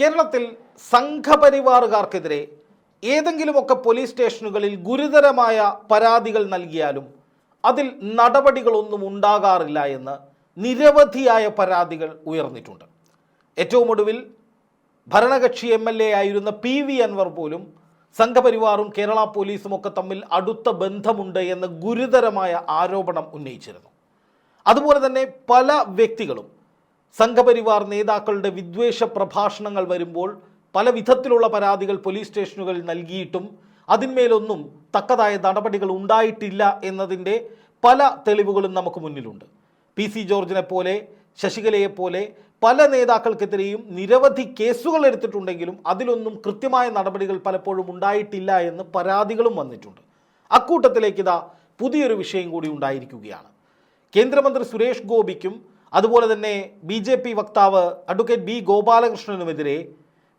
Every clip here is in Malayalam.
കേരളത്തിൽ സംഘപരിവാറുകാർക്കെതിരെ ഏതെങ്കിലുമൊക്കെ പോലീസ് സ്റ്റേഷനുകളിൽ ഗുരുതരമായ പരാതികൾ നൽകിയാലും അതിൽ നടപടികളൊന്നും ഉണ്ടാകാറില്ല എന്ന് നിരവധിയായ പരാതികൾ ഉയർന്നിട്ടുണ്ട്. ഏറ്റവും ഒടുവിൽ ഭരണകക്ഷി എം എൽ എ ആയിരുന്ന പി വി അൻവർ പോലും സംഘപരിവാറും കേരള പോലീസും ഒക്കെ തമ്മിൽ അടുത്ത ബന്ധമുണ്ട് എന്ന ഗുരുതരമായ ആരോപണം ഉന്നയിച്ചിരുന്നു. അതുപോലെ തന്നെ പല വ്യക്തികളും സംഘപരിവാർ നേതാക്കളുടെ വിദ്വേഷ പ്രഭാഷണങ്ങൾ വരുമ്പോൾ പല വിധത്തിലുള്ള പരാതികൾ പോലീസ് സ്റ്റേഷനുകളിൽ നൽകിയിട്ടും അതിന്മേലൊന്നും തക്കതായ നടപടികൾ ഉണ്ടായിട്ടില്ല എന്നതിന്റെ പല തെളിവുകളും നമുക്ക് മുന്നിലുണ്ട്. പി സി ജോർജിനെ പോലെ ശശികലയെ പോലെ പല നേതാക്കൾക്കെതിരെയും നിരവധി കേസുകൾ എടുത്തിട്ടുണ്ടെങ്കിലും അതിലൊന്നും കൃത്യമായ നടപടികൾ പലപ്പോഴും ഉണ്ടായിട്ടില്ല എന്ന് പരാതികളും വന്നിട്ടുണ്ട്. അക്കൂട്ടത്തിലേക്ക് ഇതാ പുതിയൊരു വിഷയം കൂടി ഉണ്ടായിരിക്കുകയാണ്. കേന്ദ്രമന്ത്രി സുരേഷ് ഗോപിക്കും അതുപോലെ തന്നെ ബി ജെ പി വക്താവ് അഡ്വക്കേറ്റ് ബി ഗോപാലകൃഷ്ണനുമെതിരെ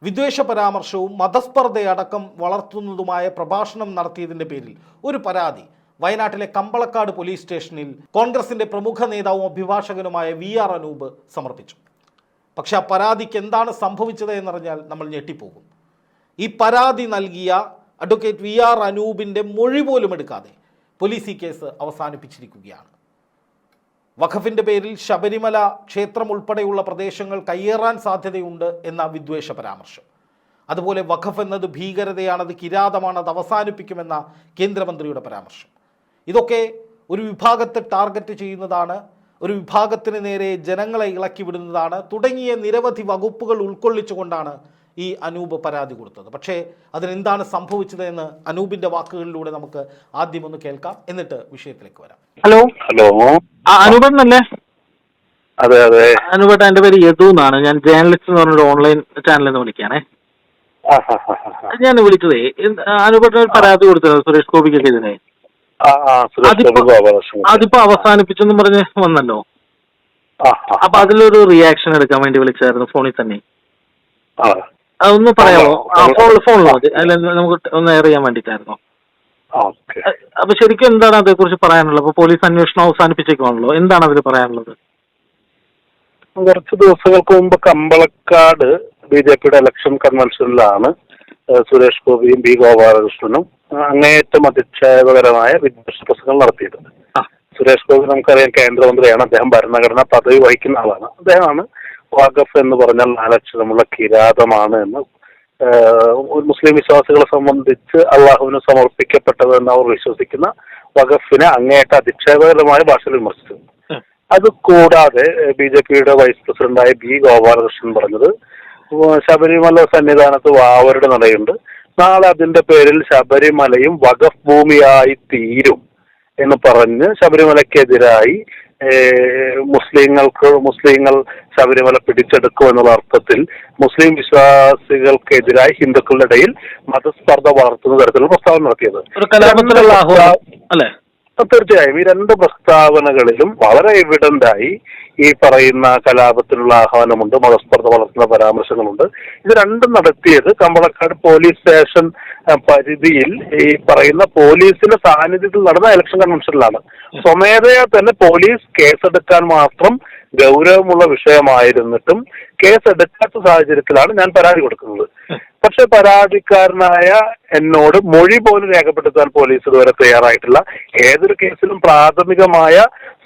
വിദ്വേഷ പരാമർശവും മതസ്പർദ്ധയടക്കം വളർത്തുന്നതുമായ പ്രഭാഷണം നടത്തിയതിന്റെ പേരിൽ ഒരു പരാതി. വയനാട്ടിലെ കമ്പളക്കാട് പോലീസ് സ്റ്റേഷനിൽ കോൺഗ്രസിന്റെ പ്രമുഖ നേതാവും അഭിഭാഷകനുമായ വി ആർ അനൂപ് സമർപ്പിച്ചു. പക്ഷെ ആ പരാതിക്ക് എന്താണ് സംഭവിച്ചത് എന്നറിഞ്ഞാൽ നമ്മൾ ഞെട്ടിപ്പോകും. ഈ പരാതി നൽകിയ അഡ്വക്കേറ്റ് വി ആർ അനൂപിന്റെ മൊഴി പോലും എടുക്കാതെ പോലീസ് ഈ കേസ് അവസാനിപ്പിച്ചിരിക്കുകയാണ്. വഖഫിന്റെ പേരിൽ ശബരിമല ക്ഷേത്രം ഉൾപ്പെടെയുള്ള പ്രദേശങ്ങൾ കയ്യേറാൻ സാധ്യതയുണ്ട് എന്ന വിദ്വേഷ പരാമർശം. അതുപോലെ വഖഫ് എന്നത് ഭീകരതയാണ് അത് കിരാതമാണ് അത് അവസാനിപ്പിക്കുമെന്ന കേന്ദ്രമന്ത്രിയുടെ പരാമർശം. ഇതൊക്കെ ഒരു വിഭാഗത്തെ ടാർഗറ്റ് ചെയ്യുന്നതാണ് ഒരു വിഭാഗത്തിന് നേരെ ജനങ്ങളെ ഇളക്കി വിടുന്നതാണ് തുടങ്ങിയ നിരവധി വകുപ്പുകൾ ഉൾക്കൊള്ളിച്ചുകൊണ്ടാണ് ഈ അനൂപ് പരാതി കൊടുത്തത്. പക്ഷേ അതിനെന്താണ് സംഭവിച്ചത് എന്ന് അനൂപിന്റെ വാക്കുകളിലൂടെ നമുക്ക് ആദ്യം ഒന്ന് കേൾക്കാം. എന്നിട്ട് വിഷയത്തിലേക്ക് വരാം. ഹലോ. ഹലോ. അല്ലേ അതെ അതെ. അനുപേട്ട എന്റെ പേര് യദു എന്നാണ്. ഞാൻ ജേർണലിസ്റ്റ് എന്ന് പറഞ്ഞൊരു ഓൺലൈൻ ചാനലിൽ നിന്ന് വിളിക്കാണേ. ഞാൻ വിളിച്ചതേ അനുപേട്ട ഒരു പരാതി കൊടുത്തത് സുരേഷ് ഗോപിക്ക് ഇതിനെ. അതിപ്പോ അവസാനിപ്പിച്ചെന്ന് പറഞ്ഞ് വന്നല്ലോ. അപ്പൊ അതിലൊരു റിയാക്ഷൻ എടുക്കാൻ വേണ്ടി വിളിച്ചായിരുന്നു ഫോണിൽ തന്നെ. അതൊന്ന് പറയാമോ? ഫോണിൽ ഫോണിലോ? ഫോണിൽ മതി. നമുക്ക് ഒന്ന് എയർ ചെയ്യാൻ അ- അപ്പൊ ശരിക്കും എന്താണ് അതേക്കുറിച്ച് പറയാനുള്ളത്? അപ്പൊ പോലീസ് അന്വേഷണം അവസാനിപ്പിച്ചേക്കുവാണല്ലോ. എന്താണ് അതിൽ പറയാനുള്ളത്? കുറച്ച് ദിവസങ്ങൾക്ക് മുമ്പ് കമ്പളക്കാട് ബി ജെ പിയുടെ ഇലക്ഷൻ കൺവെൻഷനിലാണ് സുരേഷ് ഗോപിയും ബി ഗോപാലകൃഷ്ണനും അങ്ങേയറ്റം അധിക്ഷേപകരമായ വിദ്വേഷ പ്രസംഗങ്ങൾ നടത്തിയത്. സുരേഷ് ഗോപി നമുക്കറിയാം കേന്ദ്രമന്ത്രിയാണ്. അദ്ദേഹം ഭരണഘടനാ പദവി വഹിക്കുന്ന ആളാണ്. അദ്ദേഹമാണ് വാഗഫ് എന്ന് പറഞ്ഞാൽ നാലക്ഷരമുള്ള കിരാതമാണ് എന്ന് ഒരു മുസ്ലിം വിശ്വാസികളെ സംബന്ധിച്ച് അള്ളാഹുവിന് സമർപ്പിക്കപ്പെട്ടത് എന്ന് അവർ വിശ്വസിക്കുന്ന വഖഫിനെ അങ്ങേയറ്റ അധിക്ഷേപകരമായ ഭാഷയിൽ വിമർശിച്ചു. അത് കൂടാതെ ബി ജെ പിയുടെ വൈസ് പ്രസിഡന്റായ ബി ഗോപാലകൃഷ്ണൻ പറഞ്ഞത് ശബരിമല സന്നിധാനത്ത് വാവരുടെ നടയുണ്ട് നാളെ അതിന്റെ പേരിൽ ശബരിമലയും വഖഫ് ഭൂമിയായി തീരും എന്ന് പറഞ്ഞ് ശബരിമലക്കെതിരായി മുസ്ലിങ്ങൾക്ക് മുസ്ലിങ്ങൾ ശബരിമല പിടിച്ചെടുക്കും എന്നുള്ള അർത്ഥത്തിൽ മുസ്ലിം വിശ്വാസികൾക്കെതിരായി ഹിന്ദുക്കളുടെ ഇടയിൽ മതസ്പർദ്ധ വളർത്തുന്ന തരത്തിലുള്ള പ്രസ്താവന നടത്തിയത്. തീർച്ചയായും. ഈ രണ്ട് പ്രസ്താവനകളിലും വളരെ എവിഡന്റ് ആയി ഈ പറയുന്ന കലാപത്തിനുള്ള ആഹ്വാനമുണ്ട് മതസ്പർദ്ധ വളർത്തുന്ന പരാമർശങ്ങളുണ്ട്. ഇത് രണ്ടും നടത്തിയത് കമ്പളക്കാട് പോലീസ് സ്റ്റേഷൻ പരിധിയിൽ ഈ പറയുന്ന പോലീസിന്റെ സാന്നിധ്യത്തിൽ നടന്ന ഇലക്ഷൻ കൺവെൻഷനിലാണ്. സ്വമേധയാ തന്നെ പോലീസ് കേസെടുക്കാൻ മാത്രം ഗൗരവമുള്ള വിഷയമായിരുന്നിട്ടും കേസെടുക്കാത്ത സാഹചര്യത്തിലാണ് ഞാൻ പരാതി കൊടുക്കുന്നത്. പക്ഷെ പരാതിക്കാരനായ എന്നോട് മൊഴി പോലും രേഖപ്പെടുത്താൻ പോലീസ് ഇതുവരെ തയ്യാറായിട്ടില്ല. ഏതൊരു കേസിലും പ്രാഥമികമായ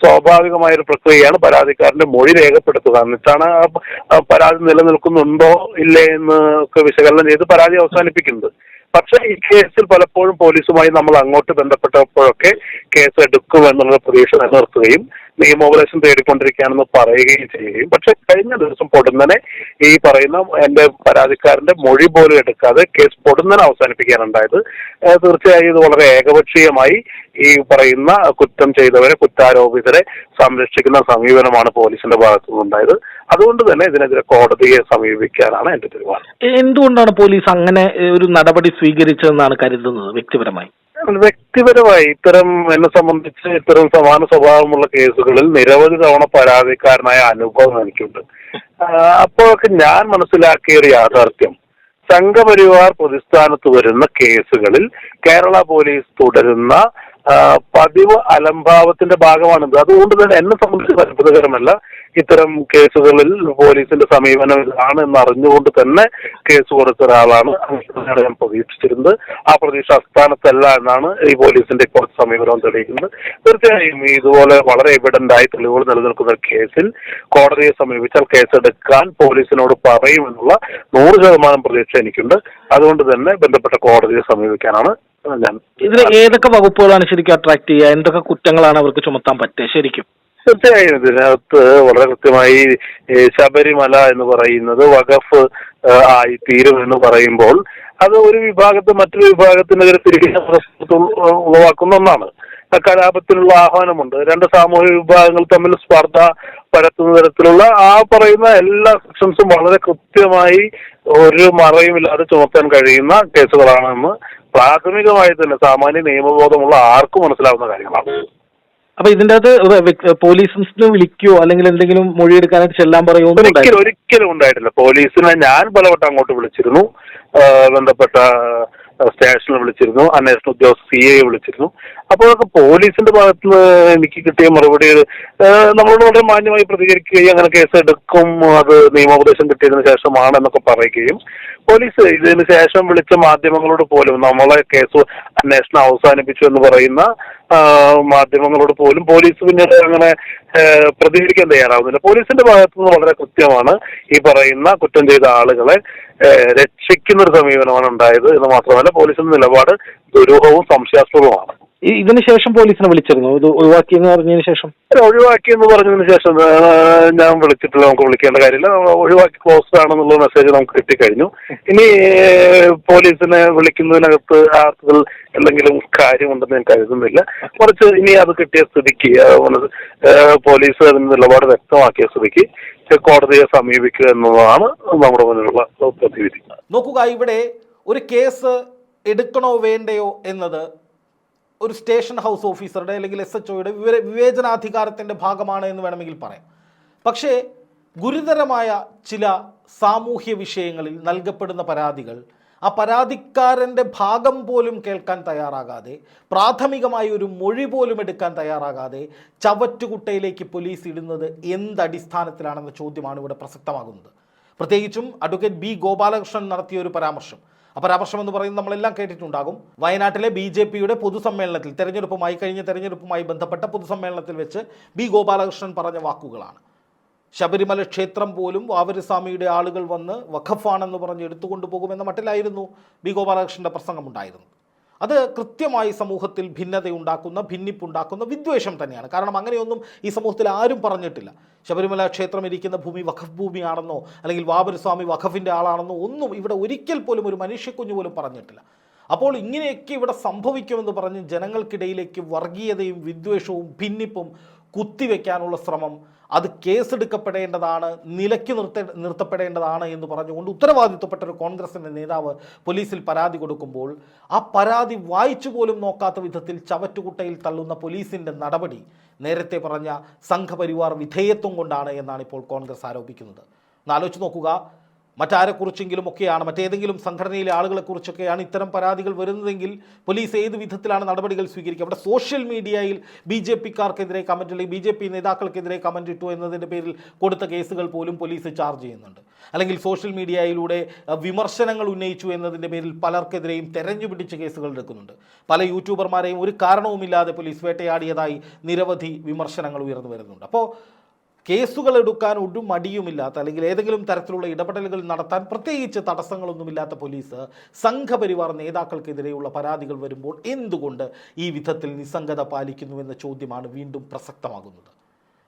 സ്വാഭാവികമായ ഒരു പ്രക്രിയയാണ് പരാതിക്കാരന്റെ മൊഴി രേഖപ്പെടുത്തുക. എന്നിട്ടാണ് പരാതി നിലനിൽക്കുന്നുണ്ടോ ഇല്ലേ എന്ന് ഒക്കെ വിശകലനം ചെയ്ത് പരാതി അവസാനിപ്പിക്കുന്നത്. പക്ഷെ ഈ കേസിൽ പലപ്പോഴും പോലീസുമായി നമ്മൾ അങ്ങോട്ട് ബന്ധപ്പെട്ടപ്പോഴൊക്കെ കേസ് എടുക്കുമെന്നുള്ള പ്രതീക്ഷ നിലനിർത്തുകയും നിയമോപദേശം തേടിക്കൊണ്ടിരിക്കുകയാണെന്ന് പറയുകയും ചെയ്യുകയും. പക്ഷെ കഴിഞ്ഞ ദിവസം പൊടുന്നനെ ഈ പറയുന്ന എന്റെ പരാതിക്കാരന്റെ മൊഴി പോലും എടുക്കാതെ കേസ് പൊടുന്നനെ അവസാനിപ്പിക്കാനുണ്ടായത്. തീർച്ചയായും ഇത് വളരെ ഏകപക്ഷീയമായി ഈ പറയുന്ന കുറ്റം ചെയ്തവരെ കുറ്റാരോപിതരെ സംരക്ഷിക്കുന്ന സമീപനമാണ് പോലീസിന്റെ ഭാഗത്തു നിന്നുണ്ടായത് അതുകൊണ്ട് തന്നെ ഇതിനെതിരെ കോടതിയെ സമീപിക്കാനാണ് എന്റെ തീരുമാനം. എന്തുകൊണ്ടാണ് പോലീസ് അങ്ങനെ ഒരു നടപടി സ്വീകരിച്ചതെന്നാണ് കരുതുന്നത് വ്യക്തിപരമായി? വ്യക്തിപരമായി ഇത്തരം എന്നെ സംബന്ധിച്ച് ഇത്തരം സമാന സ്വഭാവമുള്ള കേസുകളിൽ നിരവധി തവണ പരാതിക്കാരനായ അനുഭവം എനിക്കുണ്ട്. അപ്പോഴൊക്കെ ഞാൻ മനസ്സിലാക്കിയ ഒരു യാഥാർത്ഥ്യം. സംഘപരിവാർ പ്രതിസ്ഥാനത്ത് വരുന്ന കേസുകളിൽ കേരള പോലീസ് തുടരുന്ന പതിവ് അലംഭാവത്തിന്റെ ഭാഗമാണ് അതുകൊണ്ട് തന്നെ എന്നെ സംബന്ധിച്ച് അത്ഭുതകരമല്ല ഇത്തരം കേസുകളിൽ പോലീസിന്റെ സമീപനം ഇതാണ് എന്ന് അറിഞ്ഞുകൊണ്ട് തന്നെ കേസ് കൊടുത്ത ഒരാളാണ് ഞാൻ പ്രതീക്ഷിച്ചിരുന്നത്. ആ പ്രതീക്ഷ അസ്ഥാനത്തല്ല എന്നാണ് ഈ പോലീസിന്റെ ഇപ്പോൾ സമീപനം തെളിയിക്കുന്നത്. തീർച്ചയായും ഇതുപോലെ വളരെ എവിഡന്റ് ആയി തെളിവുകൾ നിലനിൽക്കുന്ന കേസിൽ കോടതിയെ സമീപിച്ചാൽ കേസെടുക്കാൻ പോലീസിനോട് പറയുമെന്നുള്ള നൂറ് ശതമാനം പ്രതീക്ഷ എനിക്കുണ്ട്. അതുകൊണ്ട് തന്നെ ബന്ധപ്പെട്ട കോടതിയെ സമീപിക്കാനാണ് ഇതിൽ ഏതൊക്കെ വകുപ്പുകളാണ് ശരിക്കും അട്രാക്ട് ചെയ്യുക? എന്തൊക്കെ കുറ്റങ്ങളാണ് അവർക്ക് ചുമത്താൻ പറ്റുക? ശരിക്കും. തീർച്ചയായും ഇതിനകത്ത് വളരെ കൃത്യമായി ശബരിമല എന്ന് പറയുന്നത് വഖഫ് ആയി തീരും എന്ന് പറയുമ്പോൾ അത് ഒരു വിഭാഗത്ത് മറ്റൊരു വിഭാഗത്തിനെതിരെ തിരികെ ഉളവാക്കുന്ന ഒന്നാണ്. കലാപത്തിനുള്ള ആഹ്വാനമുണ്ട്. രണ്ട് സാമൂഹിക വിഭാഗങ്ങൾ തമ്മിൽ സ്പർദ്ധ പരത്തുന്ന തരത്തിലുള്ള ആ പറയുന്ന എല്ലാ സെക്ഷൻസും വളരെ കൃത്യമായി ഒരു മറയുമില്ലാതെ ചുമത്താൻ കഴിയുന്ന കേസുകളാണെന്ന് പ്രാഥമികമായി തന്നെ സാമാന്യ നിയമബോധമുള്ള ആർക്കും മനസ്സിലാവുന്ന കാര്യങ്ങളാണ്. അപ്പൊ ഇതിന്റെ അകത്ത് പോലീസിന് വിളിക്കുകയോ അല്ലെങ്കിൽ എന്തെങ്കിലും മൊഴിയെടുക്കാനായിട്ട് ചെല്ലാൻ പറയുമോ ഒരിക്കലും. ഒരിക്കലും ഉണ്ടായിട്ടില്ല. പോലീസിനെ ഞാൻ പലവട്ടം അങ്ങോട്ട് വിളിച്ചിരുന്നു. ബന്ധപ്പെട്ട സ്റ്റേഷനിൽ വിളിച്ചിരുന്നു. അന്വേഷണ ഉദ്യോഗസ്ഥ സി ഐ വിളിച്ചിരുന്നു. അപ്പോഴൊക്കെ പോലീസിന്റെ ഭാഗത്ത് നിന്ന് എനിക്ക് കിട്ടിയ മറുപടി നമ്മളോട് വളരെ മാന്യമായി പ്രതികരിക്കുകയും അങ്ങനെ കേസ് എടുക്കും അത് നിയമോപദേശം കിട്ടിയതിനു ശേഷമാണ് എന്നൊക്കെ പറയുകയും പോലീസ് ഇതിനു ശേഷം വിളിച്ച മാധ്യമങ്ങളോട് പോലും നമ്മളെ കേസ് അന്വേഷണം അവസാനിപ്പിച്ചു എന്ന് പറയുന്ന മാധ്യമങ്ങളോട് പോലും പോലീസ് പിന്നീട് അങ്ങനെ പ്രതികരിക്കാൻ തയ്യാറാവുന്നില്ല. പോലീസിന്റെ ഭാഗത്തു നിന്ന് വളരെ കൃത്യമാണ് ഈ പറയുന്ന കുറ്റം ചെയ്ത ആളുകളെ രക്ഷിക്കുന്ന ഒരു സമീപനമാണ് ഉണ്ടായത് എന്ന് മാത്രമല്ല പോലീസിന്റെ നിലപാട് ദുരൂഹവും സംശയാസ്പദവുമാണ്. ഇതിനുശേഷം ഇതിന് ശേഷം പോലീസിനെ വിളിച്ചിരുന്നു? ഇത് ഒഴിവാക്കി എന്ന് പറഞ്ഞതിന് ശേഷം? ഒഴിവാക്കി എന്ന് പറഞ്ഞതിന് ശേഷം ഞാൻ വിളിച്ചിട്ടില്ല നമുക്ക് വിളിക്കേണ്ട കാര്യമില്ല. ഒഴിവാക്കി ക്ലോസ് ആണെന്നുള്ള മെസ്സേജ് നമുക്ക് കിട്ടിക്കഴിഞ്ഞു. ഇനി പോലീസിനെ വിളിക്കുന്നതിനകത്ത് ആർക്കുകൾ എന്തെങ്കിലും കാര്യമുണ്ടെന്ന് ഞാൻ കരുതുന്നില്ല. കുറച്ച് ഇനി അത് കിട്ടിയ സ്ഥിതിക്ക് പോലീസ് അതിന് നിലപാട് വ്യക്തമാക്കിയ സ്ഥിതിക്ക് കോടതിയെ സമീപിക്കുക എന്നതാണ് നമ്മുടെ മുന്നിലുള്ള പ്രതിവിധി. നോക്കുക ഇവിടെ ഒരു കേസ് എടുക്കണോ വേണ്ടയോ എന്നത് ഒരു സ്റ്റേഷൻ ഹൗസ് ഓഫീസറുടെ അല്ലെങ്കിൽ എസ് എച്ച് ഒയുടെ വിവര വിവേചനാധികാരത്തിന്റെ ഭാഗമാണ് എന്ന് വേണമെങ്കിൽ പറയാം. പക്ഷേ ഗുരുതരമായ ചില സാമൂഹ്യ വിഷയങ്ങളിൽ നൽകപ്പെടുന്ന പരാതികൾ ആ പരാതിക്കാരന്റെ ഭാഗം പോലും കേൾക്കാൻ തയ്യാറാകാതെ പ്രാഥമികമായ ഒരു മൊഴി പോലും എടുക്കാൻ തയ്യാറാകാതെ ചവറ്റുകുട്ടയിലേക്ക് പോലീസ് ഇടുന്നത് എന്തടിസ്ഥാനത്തിലാണെന്ന ചോദ്യമാണ് ഇവിടെ പ്രസക്തമാകുന്നത്. പ്രത്യേകിച്ചും അഡ്വക്കേറ്റ് ബി ഗോപാലകൃഷ്ണൻ നടത്തിയ ഒരു പരാമർശം. ആ പരാമർശം എന്ന് പറയുന്നത് നമ്മളെല്ലാം കേട്ടിട്ടുണ്ടാകും. വയനാട്ടിലെ ബി ജെ പിയുടെ പൊതുസമ്മേളനത്തിൽ തെരഞ്ഞെടുപ്പുമായി കഴിഞ്ഞ തെരഞ്ഞെടുപ്പുമായി ബന്ധപ്പെട്ട പൊതുസമ്മേളനത്തിൽ വെച്ച് ബി ഗോപാലകൃഷ്ണൻ പറഞ്ഞ വാക്കുകളാണ്. ശബരിമല ക്ഷേത്രം പോലും വാവരസ്വാമിയുടെ ആളുകൾ വന്ന് വഖഫാണെന്ന് പറഞ്ഞ് എടുത്തുകൊണ്ടു പോകുമെന്ന മട്ടിലായിരുന്നു ബി ഗോപാലകൃഷ്ണന്റെ പ്രസംഗമുണ്ടായിരുന്നത്. അത് കൃത്യമായി സമൂഹത്തിൽ ഭിന്നതയുണ്ടാക്കുന്ന ഭിന്നിപ്പുണ്ടാക്കുന്ന വിദ്വേഷം തന്നെയാണ്. കാരണം അങ്ങനെയൊന്നും ഈ സമൂഹത്തിൽ ആരും പറഞ്ഞിട്ടില്ല. ശബരിമല ക്ഷേത്രം ഇരിക്കുന്ന ഭൂമി വഖഫ് ഭൂമിയാണെന്നോ അല്ലെങ്കിൽ വാബരസ്വാമി വഖഫിന്റെ ആളാണെന്നോ ഒന്നും ഇവിടെ ഒരിക്കൽ പോലും ഒരു മനുഷ്യക്കുഞ്ഞു പോലും പറഞ്ഞിട്ടില്ല. അപ്പോൾ ഇങ്ങനെയൊക്കെ ഇവിടെ സംഭവിക്കുമെന്ന് പറഞ്ഞ് ജനങ്ങൾക്കിടയിലേക്ക് വർഗീയതയും വിദ്വേഷവും ഭിന്നിപ്പും കുത്തിവെക്കാനുള്ള ശ്രമം അത് കേസെടുക്കപ്പെടേണ്ടതാണ് നിലയ്ക്ക് നിർത്ത നിർത്തപ്പെടേണ്ടതാണ് എന്ന് പറഞ്ഞുകൊണ്ട് ഉത്തരവാദിത്വപ്പെട്ട ഒരു കോൺഗ്രസിന്റെ നേതാവ് പോലീസിൽ പരാതി കൊടുക്കുമ്പോൾ ആ പരാതി വായിച്ചു പോലും നോക്കാത്ത വിധത്തിൽ ചവറ്റുകുട്ടയിൽ തള്ളുന്ന പോലീസിന്റെ നടപടി നേരത്തെ പറഞ്ഞ സംഘപരിവാർ വിധേയത്വം കൊണ്ടാണ് എന്നാണ് ഇപ്പോൾ കോൺഗ്രസ് ആരോപിക്കുന്നത്. എന്നാലോചിച്ച് നോക്കുക മറ്റാരെക്കുറിച്ചെങ്കിലും ഒക്കെയാണ് മറ്റേതെങ്കിലും സംഘടനയിലെ ആളുകളെക്കുറിച്ചൊക്കെയാണ് ഇത്തരം പരാതികൾ വരുന്നതെങ്കിൽ പോലീസ് ഏത് വിധത്തിലാണ് നടപടികൾ സ്വീകരിക്കുക? അവിടെ സോഷ്യൽ മീഡിയയിൽ ബി ജെ പിക്കാർക്കെതിരെ കമന്റ് അല്ലെങ്കിൽ ബി ജെ പി നേതാക്കൾക്കെതിരെ കമന്റ് ഇട്ടു എന്നതിന്റെ പേരിൽ കൊടുത്ത കേസുകൾ പോലും പോലീസ് ചാർജ് ചെയ്യുന്നുണ്ട്. അല്ലെങ്കിൽ സോഷ്യൽ മീഡിയയിലൂടെ വിമർശനങ്ങൾ ഉന്നയിച്ചു എന്നതിന്റെ പേരിൽ പലർക്കെതിരെയും തെരഞ്ഞു പിടിച്ച കേസുകൾ എടുക്കുന്നുണ്ട്. പല യൂട്യൂബർമാരെയും ഒരു കാരണവുമില്ലാതെ പോലീസ് വേട്ടയാടിയതായി നിരവധി വിമർശനങ്ങൾ ഉയർന്നു വരുന്നുണ്ട്. അപ്പോൾ കേസുകൾ എടുക്കാൻ ഒരു മടിയുമില്ലാത്ത അല്ലെങ്കിൽ ഏതെങ്കിലും തരത്തിലുള്ള ഇടപെടലുകൾ നടത്താൻ പ്രത്യേകിച്ച് തടസ്സങ്ങളൊന്നുമില്ലാത്ത പോലീസ് സംഘപരിവാർ നേതാക്കൾക്കെതിരെയുള്ള പരാതികൾ വരുമ്പോൾ എന്തുകൊണ്ട് ഈ വിധത്തിൽ നിസ്സംഗത പാലിക്കുന്നു എന്ന ചോദ്യമാണ് വീണ്ടും പ്രസക്തമാകുന്നത്?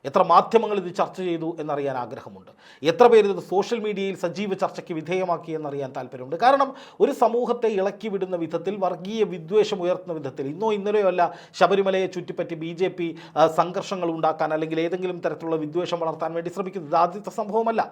എത്ര മാധ്യമങ്ങൾ ഇത് ചർച്ച ചെയ്തു എന്നറിയാൻ ആഗ്രഹമുണ്ട്. എത്ര പേര് ഇത് സോഷ്യൽ മീഡിയയിൽ സജീവ ചർച്ചയ്ക്ക് വിധേയമാക്കി എന്നറിയാൻ താല്പര്യമുണ്ട്. കാരണം ഒരു സമൂഹത്തെ ഇളക്കി വിടുന്ന വിധത്തിൽ വർഗീയ വിദ്വേഷം ഉയർത്തുന്ന വിധത്തിൽ ഇന്നോ ഇന്നലെയോ അല്ല ശബരിമലയെ ചുറ്റിപ്പറ്റി ബി ജെ പി സംഘർഷങ്ങൾ ഉണ്ടാക്കാൻ അല്ലെങ്കിൽ ഏതെങ്കിലും തരത്തിലുള്ള വിദ്വേഷം വളർത്താൻ വേണ്ടി ശ്രമിക്കുന്നത് ആദ്യത്തെ സംഭവമല്ല.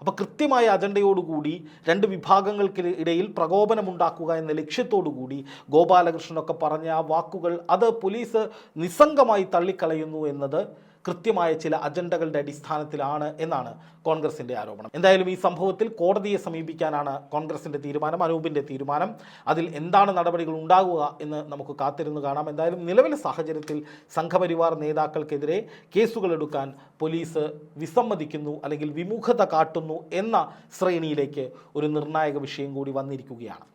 അപ്പോൾ കൃത്യമായ അജണ്ടയോടുകൂടി രണ്ട് വിഭാഗങ്ങൾക്ക് ഇടയിൽ പ്രകോപനമുണ്ടാക്കുക എന്ന ലക്ഷ്യത്തോടുകൂടി ഗോപാലകൃഷ്ണനൊക്കെ പറഞ്ഞ ആ വാക്കുകൾ അത് പോലീസ് നിസ്സംഗമായി തള്ളിക്കളയുന്നു എന്നത് കൃത്യമായ ചില അജണ്ടകളുടെ അടിസ്ഥാനത്തിലാണ് എന്നാണ് കോൺഗ്രസിന്റെ ആരോപണം. എന്തായാലും ഈ സംഭവത്തിൽ കോടതിയെ സമീപിക്കാനാണ് കോൺഗ്രസിന്റെ തീരുമാനം അനൂപിന്റെ തീരുമാനം. അതിൽ എന്താണ് നടപടികൾ ഉണ്ടാകുക എന്ന് നമുക്ക് കാത്തിരുന്ന് കാണാം. എന്തായാലും നിലവിലെ സാഹചര്യത്തിൽ സംഘപരിവാർ നേതാക്കൾക്കെതിരെ കേസുകൾ എടുക്കാൻ പോലീസ് വിസമ്മതിക്കുന്നു അല്ലെങ്കിൽ വിമുഖത കാട്ടുന്നു എന്ന ശ്രേണിയിലേക്ക് ഒരു നിർണായക വിഷയം കൂടി വന്നിരിക്കുകയാണ്.